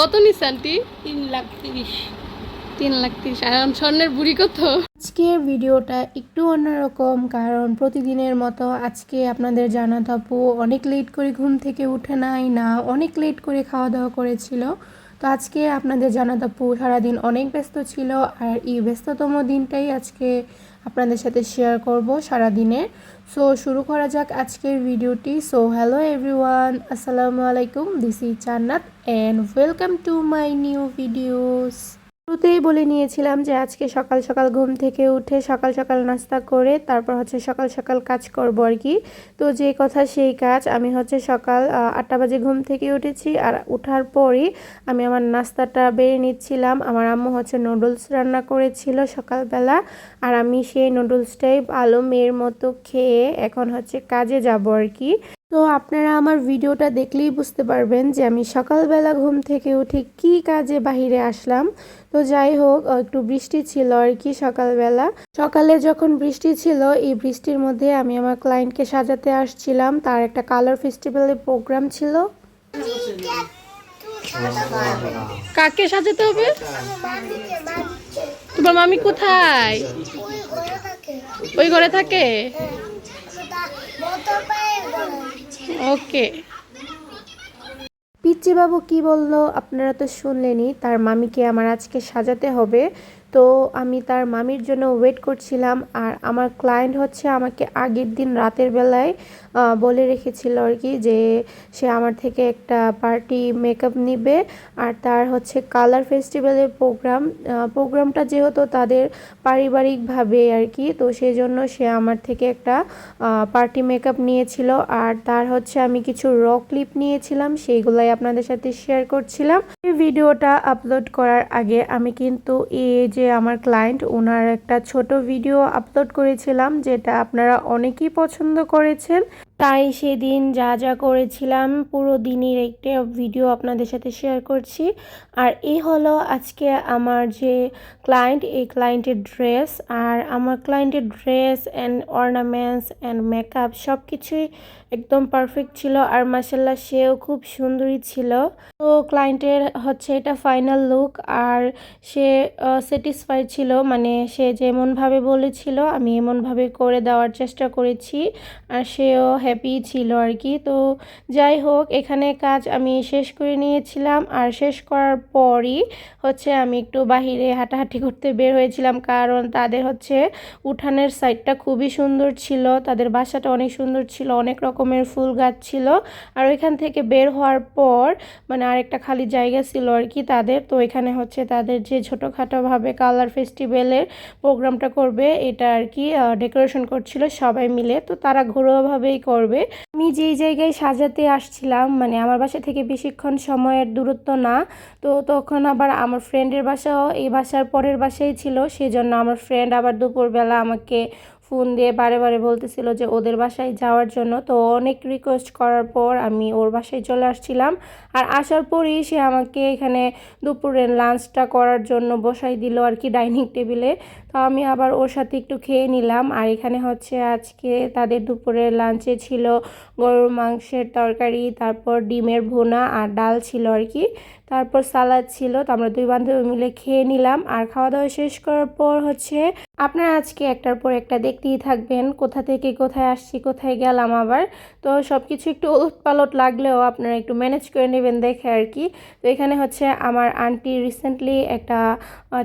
কত নিচ্ছে আন্টি? তিন লাখ তিরিশ। তিন লাখ তিরিশ। আর স্বর্ণের বুড়ি কত? আজকের ভিডিওটা একটু অন্যরকম কারণ প্রতিদিনের মতো আজকে আপনাদের জানাত আপু অনেক লেট করে ঘুম থেকে উঠে নাই না অনেক লেট করে খাওয়া দাওয়া করেছিল। তো আজকে আপনাদের জানাত আপু সারাদিন অনেক ব্যস্ত ছিল আর এই ব্যস্ততম দিনটাই আজকে আপনাদের সাথে শেয়ার করব সারা সারাদিনের সো শুরু করা যাক আজকের ভিডিওটি। সো হ্যালো এভরিওয়ান আসসালামু আলাইকুম this is Jannat and welcome to my new videos শুরুতেই বলে নিয়েছিলাম যে আজকে সকাল সকাল ঘুম থেকে উঠে সকাল সকাল নাস্তা করে তারপর হচ্ছে সকাল সকাল কাজ করব আর কি। তো যে কথা সেই কাজ। আমি হচ্ছে সকাল আটটা বাজে ঘুম থেকে উঠেছি আর উঠার পরই আমি আমার নাস্তাটা বেড়ে নিচ্ছিলাম। আমার আম্মু হচ্ছে নুডলস রান্না করেছিল সকালবেলা আর আমি সেই নুডলসটাই ভালো মেয়ের মতো খেয়ে এখন হচ্ছে কাজে যাব আর কি। তো আপনারা আমার ভিডিওটা দেখলেই বুঝতে পারবেন যে আমি সকালবেলা ঘুম থেকে উঠে কি কাজে বাহিরে আসলাম। তো যাই হোক একটু বৃষ্টি ছিল আর কি সকালবেলা। সকালে যখন বৃষ্টি ছিল, এই বৃষ্টির মধ্যে আমি আমার ক্লায়েন্টকে সাজাতে আসছিলাম। তার একটা কালার ফেস্টিভ্যালের প্রোগ্রাম ছিল। কাকে সাজাতে হবে? তোমার মামি কোথায়? ওই ঘরে থাকে। ওকে পিচ্চি বাবু কি বলল? আপনারা তো শুনলেনি তার মামিকে আমার আজকে সাজাতে হবে। তো আমি তার মামির জন্য ওয়েট করছিলাম আর আমার ক্লায়েন্ট হচ্ছে আমাকে আগের দিন রাতের বেলায় বলে রেখেছিল আর কি যে সে আমার থেকে একটা পার্টি মেকআপ নিবে আর তার হচ্ছে কালার ফেস্টিভ্যালের প্রোগ্রাম প্রোগ্রামটা যেহেতু তাদের পারিবারিকভাবে আর কি, তো সেই জন্য সে আমার থেকে একটা পার্টি মেকআপ নিয়েছিল আর তার হচ্ছে আমি কিছু র ক্লিপ নিয়েছিলাম, সেইগুলাই আপনাদের সাথে শেয়ার করছিলাম। ভিডিওটা আপলোড করার আগে আমি কিন্তু এই যে আমার ক্লায়েন্ট ওনার একটা ছোট ভিডিও আপলোড করেছিলাম, যেটা আপনারা অনেকেই পছন্দ করেছেন। তাই সেদিন যা যা করেছিলাম, পুরো দিনের একটা ভিডিও আপনাদের সাথে শেয়ার করছি। আর এই হলো আজকে আমার যে ক্লায়েন্ট এই ক্লায়েন্টের ড্রেস আর আমার ক্লায়েন্টের dress and ornaments and makeup সব কিছুই একদম পারফেক্ট ছিল, আর মাসাল্লাহ সেও খুব সুন্দরী ছিল। তো ক্লায়েন্টের হচ্ছে এটা ফাইনাল লুক আর সে স্যাটিসফাইড ছিল। মানে সে যেমনভাবে বলেছিল, আমি এমনভাবে করে দেওয়ার চেষ্টা করেছি আর সেও হ্যাপি ছিল আর কি। তো যাই হোক, এখানে কাজ আমি শেষ করে নিয়েছিলাম আর শেষ করার পরই হচ্ছে আমি একটু বাহিরে হাঁটাহাঁটি করতে বের হয়েছিলাম কারণ তাদের হচ্ছে উঠানের সাইডটা খুবই সুন্দর ছিল, তাদের বাসাটা অনেক সুন্দর ছিল, অনেক রকমের ফুল গাছ ছিল। আর ওইখান থেকে বের হওয়ার পর মানে আরেকটা খালি জায়গা ছিল আর কি তাদের। তো এখানে হচ্ছে তাদের যে ছোটোখাটোভাবে কালার ফেস্টিভ্যালের প্রোগ্রামটা করবে, এটা আর কি ডেকোরেশন করছিল সবাই মিলে। তো তারা ঘরোয়াভাবেই করবে। আমি যেই জায়গায় সাজাতে আসছিলাম মানে আমার বাসা থেকে বেশিক্ষণ সময়ের দূরত্ব না, তো তখন আবার আমার ফ্রেন্ডের বাসাও এই বাসার পরের বাসায় ছিল, সেজন্য আমার ফ্রেন্ড আবার দুপুরবেলা আমাকে ফোন দিয়ে বারে বারে বলতেছিল যে ওদের বাসায় যাওয়ার জন্য। তো অনেক রিকোয়েস্ট করার পর আমি ওর বাসায় চলে আসছিলাম। আর আসার পরই সে আমাকে এখানে দুপুরের লাঞ্চটা করার জন্য বসাই দিল আর কি ডাইনিং টেবিলে তো আমি আবার ওর সাথে একটু খেয়ে নিলাম। আর এখানে হচ্ছে আজকে তাদের দুপুরের লাঞ্চে ছিল গরুর মাংসের তরকারি, তারপর ডিমের ভুনা আর ডাল ছিল আর কি। তারপর সালাদ ছিল, তো আমরা দুই বান্ধবী মিলে খেয়ে নিলাম। আর খাওয়া দাওয়া শেষ করার পর হচ্ছে, আপনারা আজকে একটার পর একটা দেখতেই থাকবেন, কোথা থেকে কোথায় আসছি, কোথায় গেলাম আবার। তো সব কিছু একটু উলট পালট লাগলেও আপনারা একটু ম্যানেজ করে নেবেন দেখে আর কি। তো এখানে হচ্ছে আমার আন্টি রিসেন্টলি একটা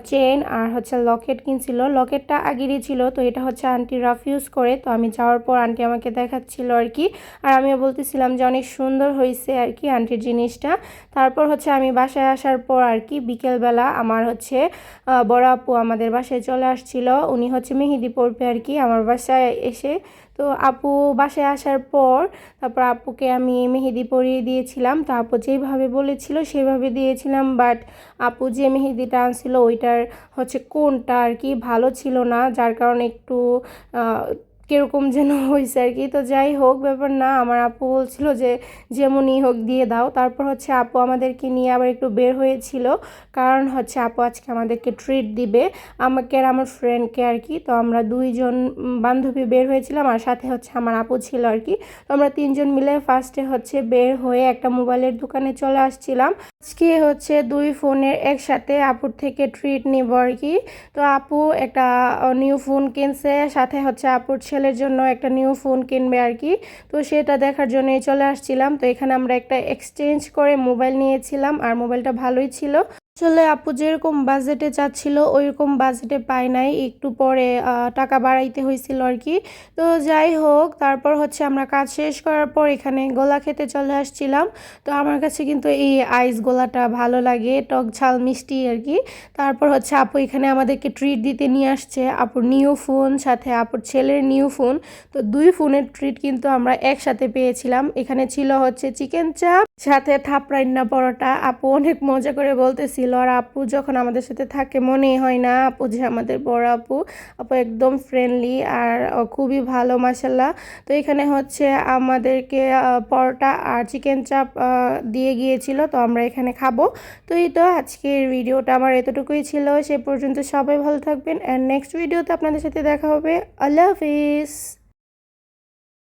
চেন আর হচ্ছে লকেট কিনছিল। লকেটটা আগেরই ছিল, তো এটা হচ্ছে আন্টি রাফ ইউজ করে। তো আমি যাওয়ার পর আন্টি আমাকে দেখাচ্ছিল আর কি। আর আমিও বলতেছিলাম যে অনেক সুন্দর হয়েছে আর কি আন্টির জিনিসটা। তারপর হচ্ছে আমি বাসায় আসার পর আর কি বিকেলবেলা আমার হচ্ছে বড় আপু আমাদের বাসায় চলে আসছিল। উনি হচ্ছে মেহেদি পড়বে আর কি আমার বাসায় এসে। তো আপু বাসায় আসার পর তারপর আপুকে আমি মেহেদি পরিয়ে দিয়েছিলাম। তো আপু যেভাবে বলেছিল সেভাবে দিয়েছিলাম। বাট আপু যে মেহেদিটা আনছিল ওইটার হচ্ছে কোনটা আর কি ভালো ছিল না। যার কারণে একটু কীরকম যেন হয়েছে আর কি। তো যাই হোক, ব্যাপার না, আমার আপু বলছিল যে যেমনই হোক দিয়ে দাও। তারপর হচ্ছে আপু আমাদেরকে নিয়ে আবার একটু বের হয়েছিল। কারণ হচ্ছে আপু আজকে আমাদেরকে ট্রিট দিবে আমাকে আর আমার ফ্রেন্ডকে আর কি। তো আমরা দুইজন বান্ধবী বের হয়েছিলাম আর সাথে হচ্ছে আমার আপু ছিল আর কি। তো আমরা তিনজন মিলে ফার্স্টে হচ্ছে বের হয়ে একটা মোবাইলের দোকানে চলে আসছিলাম। আজকে হচ্ছে দুই ফোনের একসাথে আপুর থেকে ট্রিট নিব আর কি। তো আপু একটা নিউ ফোন কিনছে, সাথে হচ্ছে আপুর ছেলের জন্য একটা নিউ ফোন কিনবে আর কি। তো সেটা দেখার জন্যই চলে আসছিলাম। তো এখানে আমরা একটা এক্সচেঞ্জ করে মোবাইল নিয়েছিলাম, আর মোবাইলটা ভালোই ছিল। আসলে আপু যেরকম বাজেটে চাচ্ছিল ওইরকম বাজেটে পাই নাই। একটু পরে টাকা বাড়াইতে হয়েছিল আর কি। তো যাই হোক, তারপর হচ্ছে আমরা কাজ শেষ করার পর এখানে গোলা খেতে চলে আসছিলাম। তো আমার কাছে কিন্তু এই আইস গোলাটা ভালো লাগে, টক ঝাল মিষ্টি আর কি। তারপর হচ্ছে আপু এখানে আমাদেরকে ট্রিট দিতে নিয়ে আসছে। আপুর নিউ ফোন সাথে আপুর ছেলের নিউ ফোন তো দুই ফোনের ট্রিট কিন্তু আমরা একসাথে পেয়েছিলাম। এখানে ছিল হচ্ছে চিকেন চাপ সাথে থাপ থাপড়াইন্না পরোটা। আপু অনেক মজা করে বলতেছিল আর আপু যখন আমাদের সাথে থাকে মনেই হয় না আপু যে আমাদের বড় আপু। আপু একদম ফ্রেন্ডলি আর খুবই ভালো মাসাল্লাহ তো এখানে হচ্ছে আমাদেরকে পরোটা আর চিকেন চাপ দিয়ে গিয়েছিল, তো আমরা এখানে খাব। তো এই তো আজকের ভিডিওটা আমার এতটুকুই ছিল, সে পর্যন্ত সবাই ভালো থাকবেন। অ্যান্ড নেক্সট ভিডিওতে আপনাদের সাথে দেখা হবে। আল্লাহ হাফিজ।